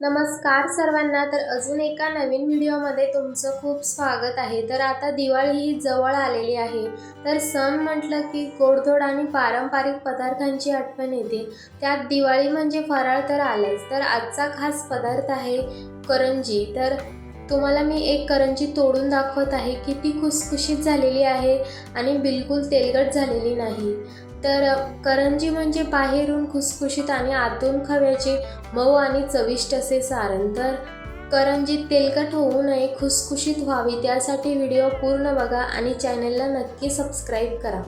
नमस्कार सर्वांना. तर अजून एका नवीन व्हिडिओमध्ये तुमचं खूप स्वागत आहे. तर आता दिवाळी ही जवळ आलेली आहे. तर सण म्हटलं की गोडधोड आणि पारंपरिक पदार्थांची आठवण येते. त्यात दिवाळी म्हणजे फराळ तर आलंच. तर आजचा खास पदार्थ आहे करंजी. तर तुम्हाला मी एक करंजी तोडून दाखवत आहे किती खुसखुशीत झालेली आहे आणि बिलकुल तेलगट झालेली नाही. तर करंजी म्हणजे बाहेरून खुसखुशीत आणि आतून खव्याचे मऊ आणि चविष्ट असे सारण. तर करंजी तेलकट होऊ नये खुसखुशीत व्हावी. त्यासाठी व्हिडिओ पूर्ण बघा आणि चॅनलला नक्की सबस्क्राईब करा.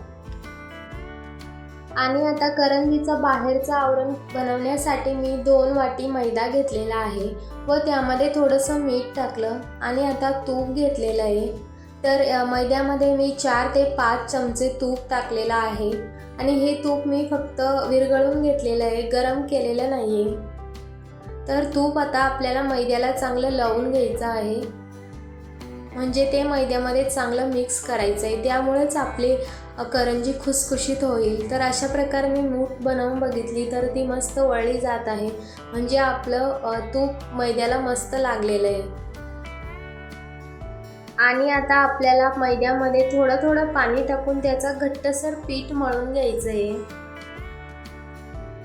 आणि आता करंजीचं बाहेरचं आवरण बनवण्यासाठी मी दोन वाटी मैदा घेतलेला आहे व त्यामध्ये थोडंसं मीठ टाकलं आणि आता तूप घेतलेलं आहे. तर मैद्यामध्ये मी चार ते पाच चमचे तूप टाकलेलं आहे. आणि हे तूप मी फक्त विरघळून घेतलेलं आहे गरम केलेलं नाही आहे तर तूप आता आपल्याला मैद्याला चांगलं लावून घ्यायचं आहे. म्हणजे ते मैद्यामध्ये चांगलं मिक्स करायचं आहे. त्यामुळेच आपली करंजी खुसखुशीत होईल. तर अशा प्रकारे मी मूठ बनवून बघितली तर ती मस्त वळली जात आहे. म्हणजे आपलं तूप मैद्याला मस्त लागलेलं आहे. आणि आता आपल्याला मैद्यामध्ये थोडं थोडं पाणी टाकून त्याचं घट्टसर पीठ मळून घ्यायचं आहे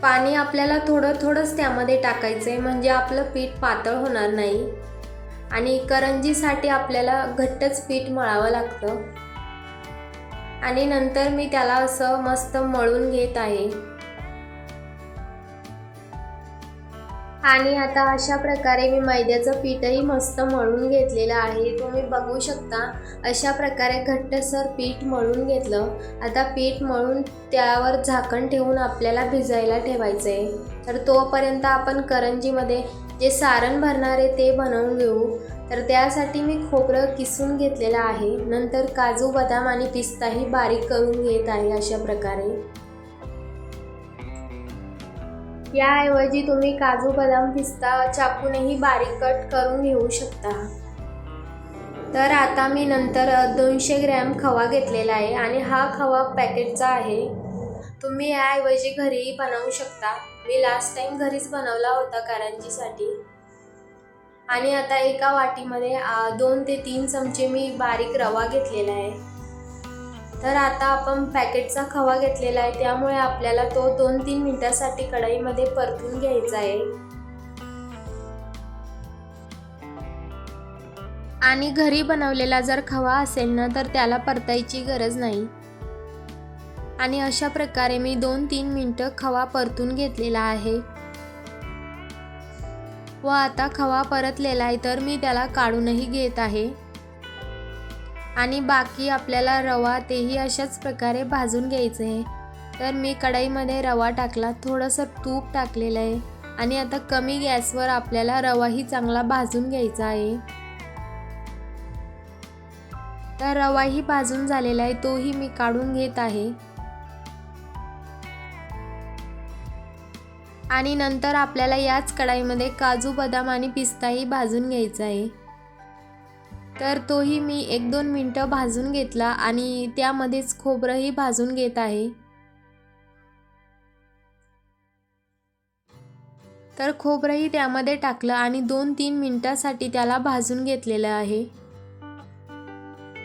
पाणी आपल्याला थोडं थोडंच त्यामध्ये टाकायचं आहे म्हणजे आपलं पीठ पातळ होणार नाही. आणि करंजीसाठी आपल्याला घट्टच पीठ मळावं लागतं. आणि नंतर मी त्याला असं मस्त मळून घेत आहे. आणि आता अशा प्रकारे मी मैद्याचं पीठही मस्त मळून घेतलेलं आहे. तुम्ही बघू शकता अशा प्रकारे घट्टसर पीठ मळून घेतलं. आता पीठ मळून त्यावर झाकण ठेवून आपल्याला भिजायला ठेवायचं आहे तर तोपर्यंत आपण करंजीमध्ये जे सारण भरणार आहे ते बनवून घेऊ. तर त्यासाठी मी खोबरं किसून घेतलेलं आहे. नंतर काजू बदाम आणि पिस्ताही बारीक करून घेत आहे अशा प्रकारे. याऐवजी तुम्ही काजू बदाम पिस्ता चाकूनही बारीक कट करून घेऊ शकता. तर आता मी नंतर दोनशे ग्रॅम खवा घेतलेला आहे आणि हा खवा पॅकेटचा आहे. तुम्ही याऐवजी घरीही बनवू शकता. मी लास्ट टाइम घरीच बनवला होता करंजीसाठी. आणि आता एका वाटीमध्ये दोन ते तीन चमचे मी बारीक रवा घेतलेला आहे. तर आता आपण पॅकेटचा खवा घेतलेला आहे. त्यामुळे आपल्याला तो दोन तीन मिनिटासाठी कढईमध्ये परतून घ्यायचा आहे. आणि घरी बनवलेला जर खवा असेल ना तर त्याला परतायची गरज नाही. आणि अशा प्रकारे मी दोन तीन मिनटं खवा परतून घेतलेला आहे. व आता खवा परतलेला आहे तर मी त्याला काढूनही घेत आहे. आणि बाकी आपल्याला रवा तेही अशाच प्रकारे भाजून घ्यायचं आहे. तर मी कढईमध्ये रवा टाकला थोडंसं तूप टाकलेलं आहे. आणि आता कमी गॅसवर आपल्याला रवाही चांगला भाजून घ्यायचा आहे. तर रवाही भाजून झालेला आहे तोही मी काढून घेत आहे. आणि नंतर आपल्याला याच कढाईमध्ये काजू बदाम आणि पिस्ताही भाजून घ्यायचा आहे. तर तोही मी एक दोन मिनटं भाजून घेतला आणि त्यामध्येच खोबरंही भाजून घेत आहे. तर खोबरंही त्यामध्ये टाकलं आणि दोन तीन मिनटासाठी त्याला भाजून घेतलेलं आहे.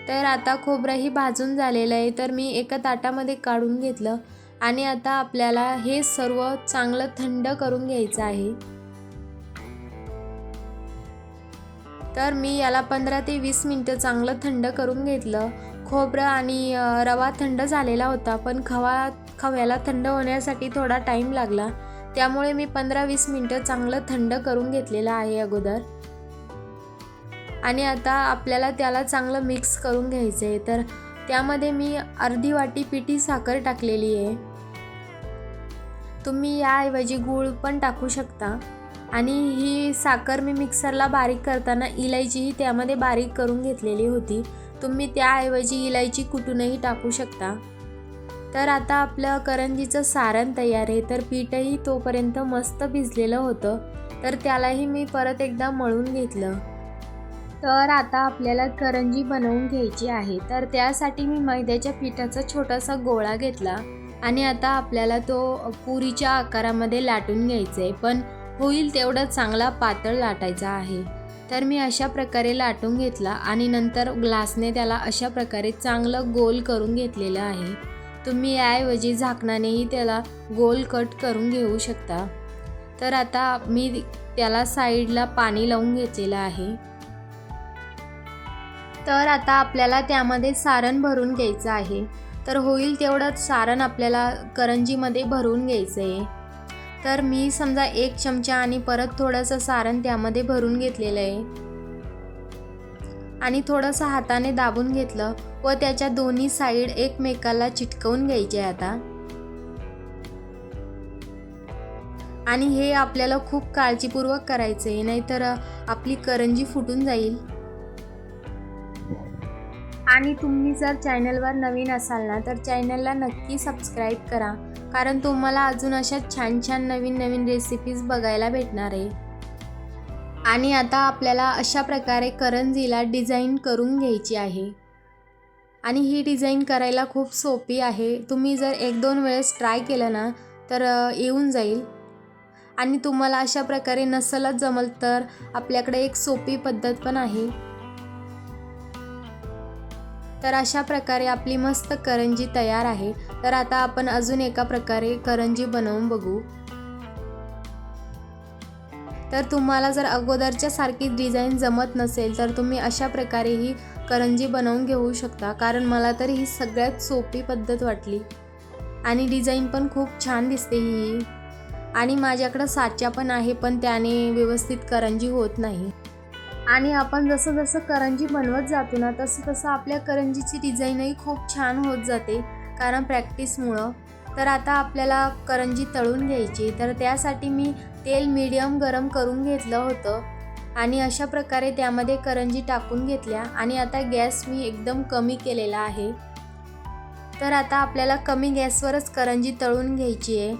तर आता खोबरंही भाजून झालेलं आहे तर मी एका ताटामध्ये काढून घेतलं आणि आता आपल्याला हे सर्व चांगलं थंड करून घ्यायचं आहे. तर मी याला पंधरा ते वीस मिनटं चांगलं थंड करून घेतलं. खोबरं आणि रवा थंड झालेला होता पण खवा खव्याला थंड होण्यासाठी थोडा टाईम लागला. त्यामुळे मी पंधरा वीस मिनटं चांगलं थंड करून घेतलेलं आहे अगोदर. आणि आता आपल्याला त्याला चांगलं मिक्स करून घ्यायचं आहे. तर त्यामध्ये मी अर्धी वाटी पिठी साखर टाकलेली आहे. तुम्ही याऐवजी गूळ पण टाकू शकता. आणि ही साखर मी मिक्सरला बारीक करताना इलायचीही त्यामध्ये बारीक करून घेतलेली होती. तुम्ही त्याऐवजी इलायची कुटूनही टाकू शकता. तर आता आपलं करंजीचं सारण तयार आहे. तर पीठही तोपर्यंत मस्त भिजलेलं होतं. तर त्यालाही मी परत एकदा मळून घेतलं. तर आता आपल्याला करंजी बनवून घ्यायची आहे. तर त्यासाठी मी मैद्याच्या पिठाचा छोटासा गोळा घेतला. आणि आता आपल्याला तो पुरीच्या आकारामध्ये लाटून घ्यायचा आहे पण होईल तेवढं चांगला पातळ लाटायचा आहे. तर मी अशा प्रकारे लाटून घेतला आणि नंतर ग्लासने त्याला अशा प्रकारे चांगलं गोल करून घेतलेलं आहे. तुम्ही याऐवजी झाकणानेही त्याला गोल कट करून घेऊ शकता. तर आता मी त्याला साईडला पाणी लावून घेतलेलं आहे. तर आता आपल्याला त्यामध्ये सारण भरून घ्यायचं आहे. तर होईल तेवढं सारण आपल्याला करंजीमध्ये भरून घ्यायचं आहे तर मी समजा एक चमचा आणि परत थोडंसं सारण त्यामध्ये भरून घेतलेलं आहे. आणि थोडंसं हाताने दाबून घेतलं व त्याच्या दोन्ही साईड एकमेकाला चिटकवून घ्यायचे आता. आणि हे आपल्याला खूप काळजीपूर्वक करायचं आहे नाहीतर आपली करंजी फुटून जाईल. आणि तुम्ही जर चॅनलवर नवीन असाल ना तर चॅनलला नक्की सबस्क्राईब करा. कारण तुम्हाला अजून अशा छान छान नवीन नवीन रेसिपीज बघायला भेटणार आहे. आणि आता आपल्याला अशा प्रकारे करंजीला डिझाईन करून घ्यायची आहे. आणि ही डिझाईन करायला खूप सोपी आहे. तुम्ही जर एक दोन वेळेस ट्राय केलं ना तर येऊन जाईल. आणि तुम्हाला अशा प्रकारे नसलच जमल तर आपल्याकडे एक सोपी पद्धत पण आहे. तर अशा प्रकारे आपली मस्त करंजी तयार आहे. तर आता आपण अजून एका प्रकारे करंजी बनवून बघू. तर तुम्हाला जर अगोदरच्या सारखी डिझाईन जमत नसेल तर तुम्ही अशा प्रकारे ही करंजी बनवून घेऊ शकता. कारण मला तर ही सगळ्यात सोपी पद्धत वाटली. आणि डिझाईन पण खूप छान दिसते ही. आणि माझ्याकडं साच्या पण आहे पण त्याने व्यवस्थित करंजी होत नाही. आणि आपण जसं जसं करंजी बनवत जातो ना तसं तसं आपल्या करंजीची डिझाईनही खूप छान होत जाते कारण प्रॅक्टिसमुळं. तर आता आपल्याला करंजी तळून घ्यायची तर त्यासाठी मी तेल मीडियम गरम करून घेतलं होतं आणि अशा प्रकारे त्यामध्ये करंजी टाकून घेतल्या आणि आता गॅस मी एकदम कमी केलेला आहे. तर आता आपल्याला कमी गॅसवरच करंजी तळून घ्यायची आहे.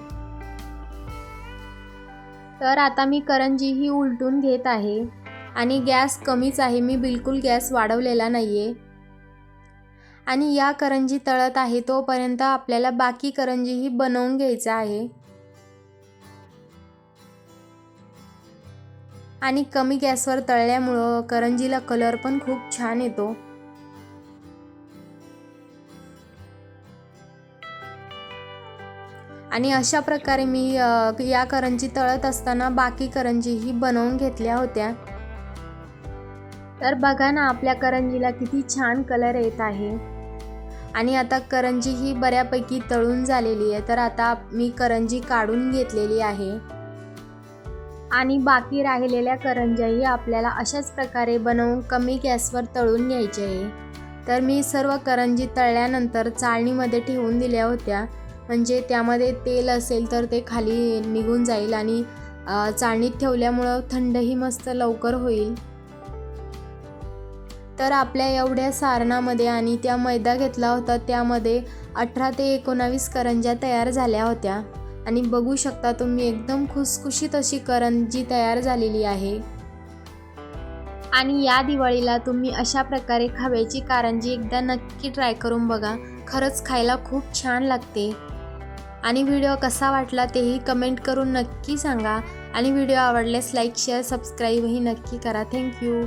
तर आता मी करंजी ही उलटून घेत आहे. आणि गॅस कमीच आहे. मी बिलकुल गॅस वाढवलेला नाही आहे आणि या करंजी तळत आहे तोपर्यंत आपल्याला बाकी करंजीही बनवून घ्यायचं आहे. आणि कमी गॅसवर तळल्यामुळं करंजीला कलर पण खूप छान येतो. आणि अशा प्रकारे मी या करंजी तळत असताना बाकी करंजीही बनवून घेतल्या होत्या. तर बघा ना आपल्या करंजीला किती छान कलर येत आहे. आणि आता करंजी ही बऱ्यापैकी तळून झालेली आहे. तर आता मी करंजी काढून घेतलेली आहे. आणि बाकी राहिलेल्या करंज्याही आपल्याला अशाच प्रकारे बनवून कमी गॅसवर तळून घ्यायचे आहे. तर मी सर्व करंजी तळल्यानंतर चाळणीमध्ये ठेवून दिल्या होत्या. म्हणजे त्यामध्ये तेल असेल तर ते खाली निघून जाईल आणि चाळणीत ठेवल्यामुळं थंडही मस्त लवकर होईल. तर आपल्या एवढ्या सारणामध्ये आणि त्या मैदा घेतला होता त्यामध्ये अठरा ते एकोणावीस करंज्या तयार झाल्या होत्या. आणि बघू शकता तुम्ही एकदम खुसखुशीत अशी करंजी तयार झालेली आहे. आणि या दिवाळीला तुम्ही अशा प्रकारे खव्याची कारंजी एकदा नक्की ट्राय करून बघा. खरंच खायला खूप छान लागते. आणि व्हिडिओ कसा वाटला तेही कमेंट करून नक्की सांगा. आणि व्हिडिओ आवडल्यास लाईक शेअर सबस्क्राईबही नक्की करा. थँक्यू